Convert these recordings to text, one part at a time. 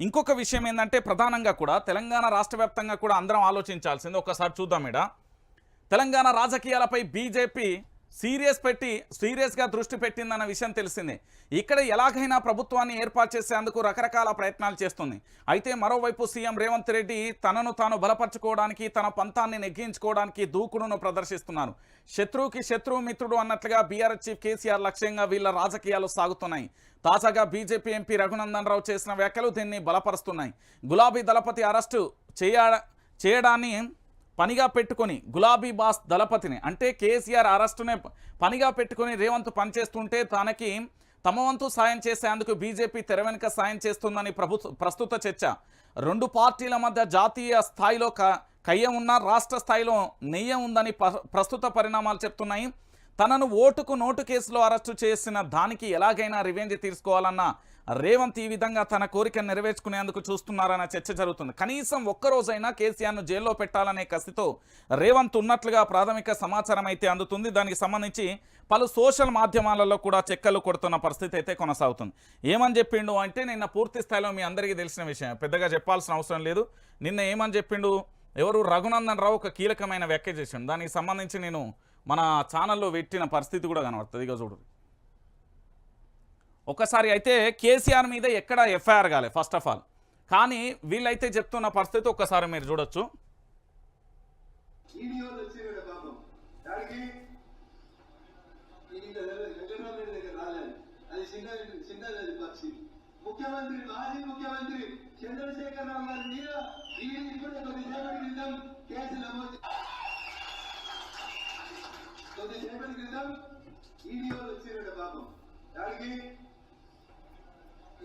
ఇంకొక విషయం ఏంటంటే ప్రధానంగా కూడా తెలంగాణ రాష్ట్ర వ్యాప్తంగా కూడా అందరం ఆలోచించాల్సింది. ఒకసారి చూద్దాం ఇడ. తెలంగాణ రాజకీయాలపై బీజేపీ సీరియస్ పెట్టి సీరియస్గా దృష్టి పెట్టిందన్న విషయం తెలిసిందే. ఇక్కడ ఎలాగైనా ప్రభుత్వాన్ని ఏర్పాటు చేసేందుకు రకరకాల ప్రయత్నాలు చేస్తుంది. అయితే మరోవైపు సీఎం రేవంత్ రెడ్డి తనను తాను బలపరచుకోవడానికి తన పంతాన్ని నెగ్గించుకోవడానికి దూకుడును ప్రదర్శిస్తున్నారు. శత్రువుకి శత్రువు మిత్రుడు అన్నట్లుగా బీఆర్ఎస్ చీఫ్ కేసీఆర్ లక్ష్యంగా వీళ్ళ రాజకీయాలు సాగుతున్నాయి. తాజాగా బీజేపీ ఎంపీ రఘునందన్ రావు చేసిన వ్యాఖ్యలు దీన్ని బలపరుస్తున్నాయి. గులాబీ దళపతి అరెస్టు చేయ చేయడాన్ని పనిగా పెట్టుకొని గులాబీ బాస్ దళపతిని అంటే కేసీఆర్ అరెస్టునే పనిగా పెట్టుకొని రేవంత్ పనిచేస్తుంటే తనకి తమ వంతు సాయం చేసేందుకు బీజేపీ తెర వెనుక సాయం చేస్తుందని ప్రభుత్వ ప్రస్తుత చర్చ. రెండు పార్టీల మధ్య జాతీయ స్థాయిలో క కయ్యం ఉన్న రాష్ట్ర స్థాయిలో నెయ్యం ఉందని ప్రస్తుత పరిణామాలు చెప్తున్నాయి. తనను ఓటుకు నోటు కేసులో అరెస్టు చేసిన దానికి ఎలాగైనా రివెంజ్ తీసుకోవాలన్న రేవంత్ ఈ విధంగా తన కోరిక నెరవేర్చుకునేందుకు చూస్తున్నారన్న చర్చ జరుగుతుంది. కనీసం ఒక్కరోజైనా కేసీఆర్ను జైల్లో పెట్టాలనే కసితో రేవంత్ ఉన్నట్లుగా ప్రాథమిక సమాచారం అయితే అందుతుంది. దానికి సంబంధించి పలు సోషల్ మాధ్యమాలలో కూడా చెక్కలు కొడుతున్న పరిస్థితి అయితే కొనసాగుతుంది. ఏమని చెప్పిండు అంటే నిన్న పూర్తి స్థాయిలో మీ అందరికీ తెలిసిన విషయం. పెద్దగా చెప్పాల్సిన అవసరం లేదు. నిన్న ఏమని చెప్పిండు? ఎవరు రఘునందన్ రావు ఒక కీలకమైన వ్యాఖ్య చేసిండు. దానికి సంబంధించి నేను మన ఛానల్లో పెట్టిన పరిస్థితి కూడా కనబడుతుంది. ఇక చూడు. ఒకసారి అయితే కేసీఆర్ మీద ఎక్కడ ఎఫ్ఐఆర్ కాలే ఫస్ట్ ఆఫ్ ఆల్ కానీ వీళ్ళైతే చెప్తున్న పరిస్థితి ఒక్కసారి మీరు చూడొచ్చు. ముఖ్యమంత్రి మాజీ ముఖ్యమంత్రి చంద్రశేఖర్ రావు గారి మీద కేసు నమోదు ఈడీఓలు క్రితం పాపం. దానికి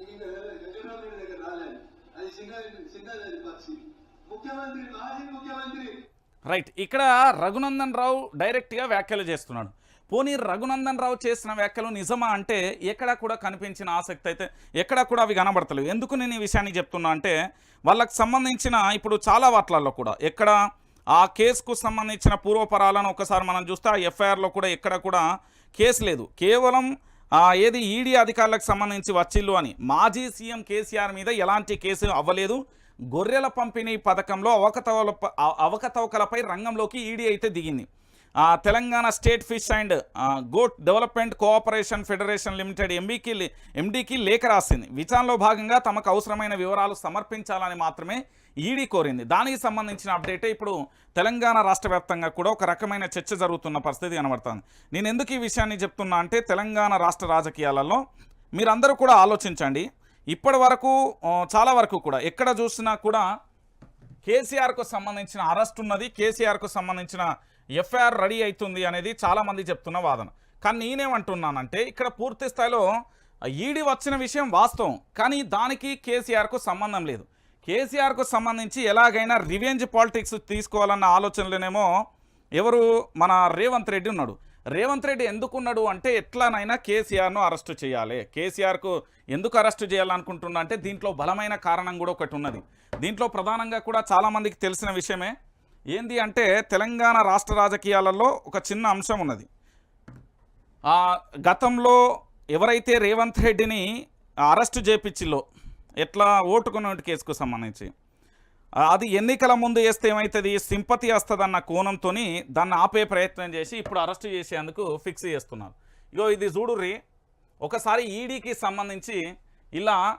ఇది వెంకటరామరెడ్డి దగ్గర రాలేదు. అది చిన్న చిన్నది పక్షి. ముఖ్యమంత్రి మాజీ ముఖ్యమంత్రి. రైట్ ఇక్కడ రఘునందన్ రావు డైరెక్ట్గా వ్యాఖ్యలు చేస్తున్నాడు. పోనీ రఘునందన్ రావు చేసిన వ్యాఖ్యలు నిజమా అంటే ఎక్కడా కూడా కనిపించిన ఆసక్తి అయితే ఎక్కడా కూడా అవి కనబడతలేవు. ఎందుకు నేను ఈ విషయాన్ని చెప్తున్నా అంటే వాళ్ళకి సంబంధించిన ఇప్పుడు చాలా వాట్లల్లో కూడా ఎక్కడ ఆ కేసుకు సంబంధించిన పూర్వపరాలను ఒకసారి మనం చూస్తే ఆ ఎఫ్ఐఆర్లో కూడా ఎక్కడ కూడా కేసు లేదు. కేవలం ఏది ఈడీ అధికారులకు సంబంధించి వచ్చిల్లు అని. మాజీ సీఎం కేసీఆర్ మీద ఎలాంటి కేసు అవ్వలేదు. గొర్రెల పంపిణీ పథకంలో అవకతవల అవకతవకలపై రంగంలోకి ఈడీ అయితే దిగింది. Telangana state fish and goat development cooperation federation limited ఎంబీకి ఎండీకి లేఖ రాసింది. విచారణలో భాగంగా తమకు అవసరమైన వివరాలు సమర్పించాలని మాత్రమే ఈడీ కోరింది. దానికి సంబంధించిన అప్డేటే ఇప్పుడు తెలంగాణ రాష్ట్ర వ్యాప్తంగా కూడా ఒక రకమైన చర్చ జరుగుతున్న పరిస్థితి కనబడుతుంది. నేను ఎందుకు ఈ విషయాన్ని చెప్తున్నా అంటే తెలంగాణ రాష్ట్ర రాజకీయాలలో మీరందరూ కూడా ఆలోచించండి. ఇప్పటి వరకు చాలా వరకు కూడా ఎక్కడ చూసినా కూడా కేసీఆర్కు సంబంధించిన అరెస్ట్ ఉన్నది కేసీఆర్కు సంబంధించిన ఎఫ్ఐఆర్ రెడీ అవుతుంది అనేది చాలామంది చెప్తున్న వాదన. కానీ నేనేమంటున్నానంటే ఇక్కడ పూర్తి స్థాయిలో ఈడీ వచ్చిన విషయం వాస్తవం. కానీ దానికి కేసీఆర్కు సంబంధం లేదు. కేసీఆర్కు సంబంధించి ఎలాగైనా రివెంజ్ పాలిటిక్స్ తీసుకోవాలన్న ఆలోచనలోనేమో ఎవరు? మన రేవంత్ రెడ్డి ఉన్నాడు. రేవంత్ రెడ్డి ఎందుకున్నాడు అంటే ఎట్లానైనా కేసీఆర్ను అరెస్టు చేయాలి. కేసీఆర్కు ఎందుకు అరెస్టు చేయాలనుకుంటున్నా అంటే దీంట్లో బలమైన కారణం కూడా ఒకటి ఉన్నది. దీంట్లో ప్రధానంగా కూడా చాలామందికి తెలిసిన విషయమే ఏంది అంటే తెలంగాణ రాష్ట్ర రాజకీయాలలో ఒక చిన్న అంశం ఉన్నది. ఆ, గతంలో ఎవరైతే రేవంత్ రెడ్డిని అరెస్టు చేపించిలో ఎట్లా ఓటుకు కేసుకు సంబంధించి అది ఎన్నికల ముందు వేస్తే ఏమవుతుంది సింపతి వస్తుందన్న కోణంతో దాన్ని ఆపే ప్రయత్నం చేసి ఇప్పుడు అరెస్ట్ చేసేందుకు ఫిక్స్ చేస్తున్నారు. ఇగో ఇది చూడుర్రి ఒకసారి ఈడీకి సంబంధించి ఇలా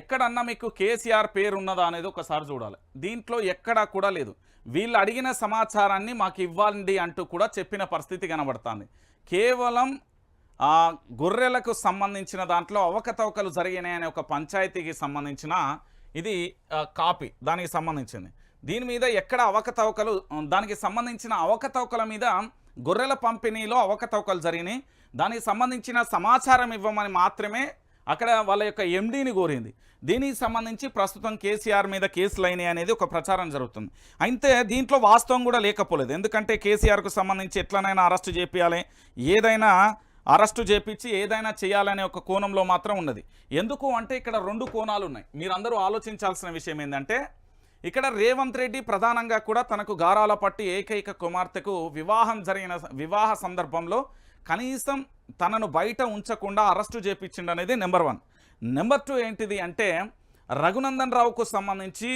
ఎక్కడన్నా మీకు కేసీఆర్ పేరు ఉన్నదా అనేది ఒకసారి చూడాలి. దీంట్లో ఎక్కడా కూడా లేదు. వీళ్ళు అడిగిన సమాచారాన్ని మాకు ఇవ్వండి అంటూ కూడా చెప్పిన పరిస్థితి కనబడుతుంది. కేవలం ఆ గొర్రెలకు సంబంధించిన దాంట్లో అవకతవకలు జరిగినాయి అనే ఒక పంచాయతీకి సంబంధించిన ఇది కాపీ దానికి సంబంధించింది. దీని మీద ఎక్కడ అవకతవకలు దానికి సంబంధించిన అవకతవకల మీద గొర్రెల పంపిణీలో అవకతవకలు జరిగినాయి. దానికి సంబంధించిన సమాచారం ఇవ్వమని మాత్రమే అక్కడ వాళ్ళ యొక్క ఎండీని కోరింది. దీనికి సంబంధించి ప్రస్తుతం కేసీఆర్ మీద కేసులు అయినాయి అనేది ఒక ప్రచారం జరుగుతుంది. అయితే దీంట్లో వాస్తవం కూడా లేకపోలేదు. ఎందుకంటే కేసీఆర్కు సంబంధించి ఎట్లనైనా అరెస్టు చేపించాలి ఏదైనా అరెస్టు చేపించి ఏదైనా చేయాలనే ఒక కోణంలో మాత్రం ఉన్నది. ఎందుకు అంటే ఇక్కడ రెండు కోణాలు ఉన్నాయి. మీరందరూ ఆలోచించాల్సిన విషయం ఏంటంటే ఇక్కడ రేవంత్ రెడ్డి ప్రధానంగా కూడా తనకు గారాల పట్టి ఏకైక కుమార్తెకు వివాహం జరిగిన వివాహ సందర్భంలో కనీసం తనను బయట ఉంచకుండా అరెస్టు చేపించిండు అనేది నెంబర్ వన్. నెంబర్ టూ ఏంటిది అంటే రఘునందన్ రావుకు సంబంధించి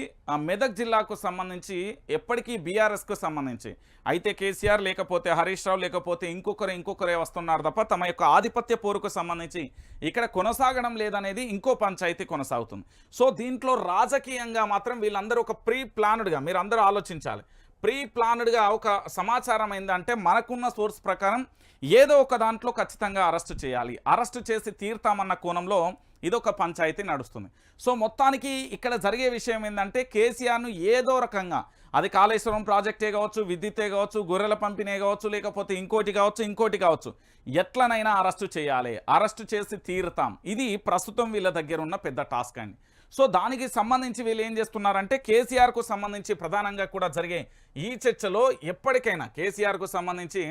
మెదక్ జిల్లాకు సంబంధించి ఎప్పటికీ బీఆర్ఎస్కు సంబంధించి. అయితే కేసీఆర్ లేకపోతే హరీష్ రావు లేకపోతే ఇంకొకరు ఇంకొకరే వస్తున్నారు తప్ప తమ యొక్క ఆధిపత్య పోరుకు సంబంధించి ఇక్కడ కొనసాగడం లేదనేది ఇంకో పంచాయతీ కొనసాగుతుంది. సో దీంట్లో రాజకీయంగా మాత్రం వీళ్ళందరూ ఒక ప్రీ ప్లానుడ్గా మీరు అందరూ ఆలోచించాలి. ప్రీ ప్లాన్డ్గా ఒక సమాచారం ఏంటంటే మనకున్న సోర్స్ ప్రకారం ఏదో ఒక దాంట్లో ఖచ్చితంగా అరెస్ట్ చేయాలి. అరెస్ట్ చేసి తీర్తామన్న కోణంలో ఇదొక పంచాయతీ నడుస్తుంది. సో మొత్తానికి ఇక్కడ జరిగే విషయం ఏంటంటే కేసీఆర్ను ఏదో రకంగా అది కాళేశ్వరం ప్రాజెక్టే కావచ్చు విద్యుత్తే కావచ్చు గొర్రెల పంపిణీ కావచ్చు లేకపోతే ఇంకోటి కావచ్చు ఇంకోటి కావచ్చు ఎట్లనైనా అరెస్టు చేయాలి. అరెస్టు చేసి తీరుతాం. ఇది ప్రస్తుతం వీళ్ళ దగ్గర ఉన్న పెద్ద టాస్క్ అండి. సో దానికి సంబంధించి వీళ్ళు ఏం చేస్తున్నారంటే కేసీఆర్కు సంబంధించి ప్రధానంగా కూడా జరిగే ఈ చర్చలో ఎప్పటికైనా కేసీఆర్కు సంబంధించి